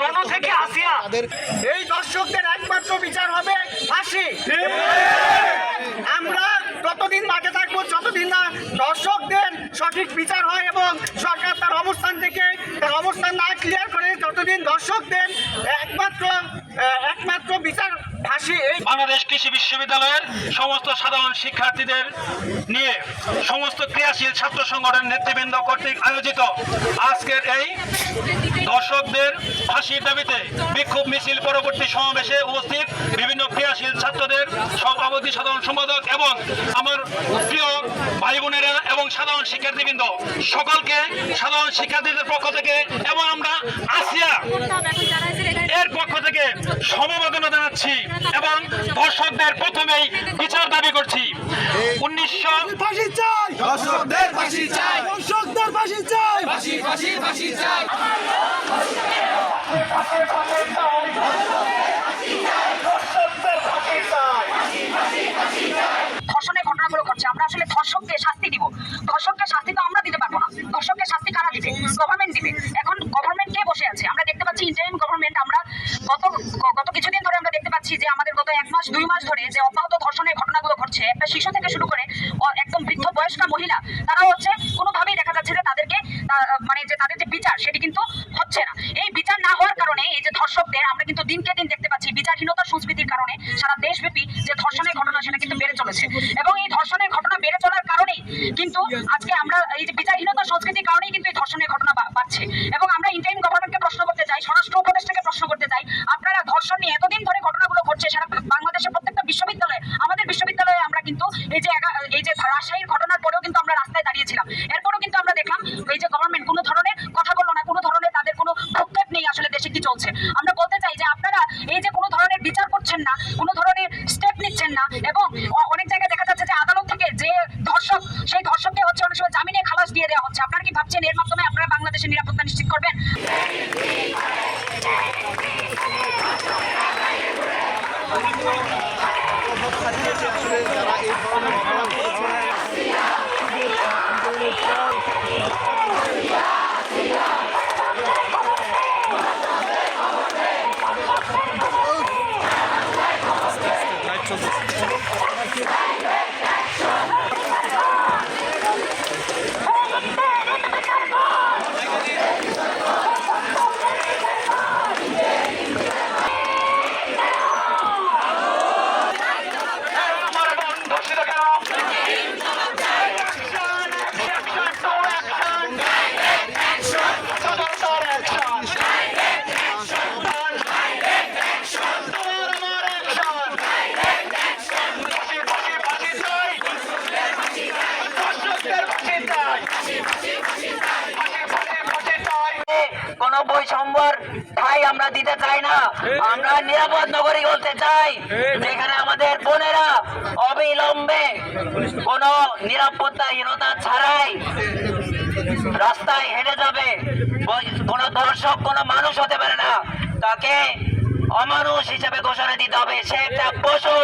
তনু থেকে আসিয়া। এই দর্শকদের একমাত্র বিচার হবে ফাঁসি। আমরা ততদিন মাঠে থাকব যতদিন না দর্শকদের সঠিক বিচার হয় এবং সরকার তার অবস্থান থেকে তার অবস্থান না ক্লিয়ার করে ততদিন দর্শকদের একমাত্র একমাত্র বিচার বাংলাদেশ কৃষি বিশ্ববিদ্যালয়ের সমস্ত সাধারণ শিক্ষার্থীদের নিয়ে সমস্ত ক্রিয়াশীল ছাত্র সংগঠনের নেতৃবৃন্দ কর্তৃক আয়োজিত আজকের এই দর্শকদের ফাঁসির দাবিতে বিক্ষোভ মিছিল পরবর্তী সমাবেশে উপস্থিত বিভিন্ন ক্রিয়াশীল ছাত্রদের সভাপতি সাধারণ সম্পাদক এবং আমার প্রিয় ভাই বোনেরা এবং সাধারণ শিক্ষার্থীবৃন্দ। সকলকে সাধারণ শিক্ষার্থীদের পক্ষ থেকে এবং আমরা আসিয়া সমবেদনা জানাচ্ছি এবং দর্শকদের প্রথমেই বিচার দাবি করছি। উনিশশো ধর্ষণের ঘটনাগুলো ঘটছে আমরা আসলে ধর্ষককে শাস্তি দিব। ধর্ষককে শাস্তি তো আমরা দিতে পারব না। ধর্ষককে শাস্তি কারা দিবে? গভর্নমেন্ট দিবে এখন গভর্নমেন্ট কে বসে আছে আমরা দেখতে পাচ্ছি ইন্টারিম গভর্নমেন্ট আমরা গত গত কিছুদিন ধরে আমরা দেখতে পাচ্ছি যে আমাদের গত এক দুই মাস ধরে যে অব্যাহত ধর্ষণের ঘটনাগুলো ঘটছে, একটা শিশু থেকে শুরু করে একদম বৃদ্ধ বয়স্কা মহিলা তারা হচ্ছে কোনোভাবেই দেখা যাচ্ছে যে তাদেরকে মানে যে তাদের যে বিচার, সেটি কিন্তু হচ্ছে না। এই বিচার না হওয়ার কারণে এই যে ধর্ষকদের আমরা কিন্তু দিনকে দিন দেখতে পাচ্ছি বিচারহীনতা সংস্কৃতির কারণে সারা দেশব্যাপী যে ধর্ষণের ঘটনা, সেটা কিন্তু বেড়ে চলেছে। এবং এই ধর্ষণের ঘটনা বেড়ে চলার কারণেই কিন্তু আজকে আমরা এই যে বিচারহীনতা সংস্কৃতির কারণেই কিন্তু এই ধর্ষণের ঘটনা বাড়ছে। এবং আমরা ইন্টারিম গভর্নমেন্টকে প্রশ্ন করতে চাই, স্বরাষ্ট্র উপদেষ্টাকে প্রশ্ন করতে চাই, আপনারা ধর্ষণ নিয়ে এতদিন ধরে ধরনের বিচার করছেন না, কোনো ধরনের স্টেপ নিচ্ছেন না এবং অনেক জায়গায় দেখা যাচ্ছে যে আদালত থেকে যে ধর্ষক, সেই ধর্ষককে হচ্ছে অনেক সময় জামিনে খালাস দিয়ে দেওয়া হচ্ছে। আপনারা কি ভাবছেন এর মাধ্যমে আপনারা বাংলাদেশের নিরাপত্তা নিশ্চিত করবেন? যারা আমার কোন বৈষম্যর ঠাই আমরা দিতে চাই না। আমরা নিরাপদ নগরী বলতে চাই। যেখানে আমাদের বোনেরা অবিলম্বে কোন নিরাপত্তাহীনতা ছাড়াই রাস্তায় হেঁটে যাবে। কোন দর্শক কোন মানুষ হতে পারে না। তাকে অমানুষ হিসেবে ঘোষণা দিতে হবে। সে একটা পশু।